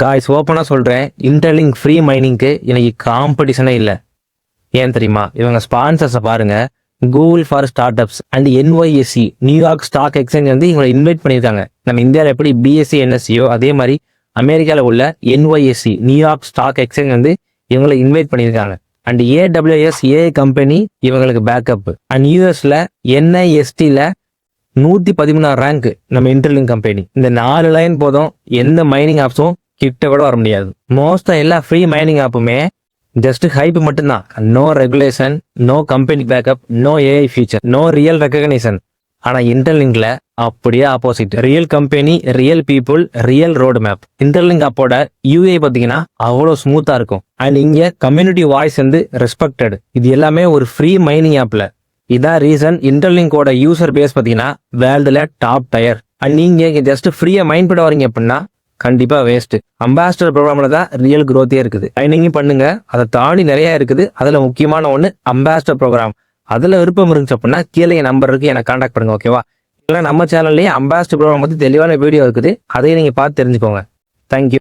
Guys ஓப்பனாக சொல்கிறேன் interlink free மைனிங்க்கு இன்னைக்கு காம்படிஷனே இல்லை. ஏன் தெரியுமா? இவங்க ஸ்பான்சர்ஸை பாருங்கள் Google for startups and NYSE New York stock exchange வந்து இவங்களை இன்வைட் பண்ணியிருக்காங்க. நம்ம இந்தியாவில் எப்படி பிஎஸ்சி என்எஸ்சியோ அதே மாதிரி அமெரிக்காவில் உள்ள என்ஒய்எஸ்சி நியூயார்க் ஸ்டாக் எக்ஸ்சேஞ்ச் வந்து இவங்களை இன்வைட் பண்ணியிருக்காங்க. அண்ட் ஏடபிள்யூஎஸ் ஏ கம்பெனி இவங்களுக்கு பேக்கப் அண்ட் யூஎஸில் என்ஐஎஸ்டியில் நூற்றி பதிமூணாறு ரேங்க் நம்ம இன்டர்லிங் கம்பெனி இந்த நாலு லைன் போதும். எந்த மைனிங் ஆப்ஸும் கிட்ட கூட வர முடியாது. மோஸ்டா எல்லா ஃப்ரீ மைனிங் ஆப்புமே ஜஸ்ட் ஹைப் மட்டும்தான். No regulation no company backup no AI feature no real recognition ஆனா இன்டர்லிங்க்ல அப்படியே opposite real company real people real road map interlink அப்போட யூஏ பாத்தீங்கன்னா அவ்வளோ ஸ்மூத்தா இருக்கும். அண்ட் இங்க கம்யூனிட்டி வாய்ஸ் வந்து ரெஸ்பெக்டட் இது எல்லாமே ஒரு ஃப்ரீ மைனிங் ஆப்ல இதான் ரீசன் இன்டர்லிங்கோட யூசர் பேஸ் பார்த்தீங்கன்னா வேர்ல்டுல டாப் டயர் அண்ட் நீங்க ஜஸ்ட் ஃப்ரீயா மைண்ட் பண்ண வரீங்க அப்படின்னா கண்டிப்பாக வேஸ்ட் அம்பாசிடர் ப்ரோக்ராம்ல தான் ரியல் க்ரோத்தே இருக்குது. ட்ரைனிங்கும் பண்ணுங்க. அதை தாண்டி நிறைய இருக்குது. அதில் முக்கியமான ஒன்று அம்பாசிடர் ப்ரோக்ராம் அதில் விருப்பம் இருந்துச்சு அப்படின்னா கீழே என் நம்பர் இருக்கு. எனக்கு காண்டாக்ட் பண்ணுங்க ஓகேவா இல்லை நம்ம சேனல்லேயே அம்பாசிடர் ப்ரோக்ராம் பற்றி தெளிவான வீடியோ இருக்குது. அதையும் நீங்கள் பார்த்து தெரிஞ்சுக்கோங்க. தேங்க்யூ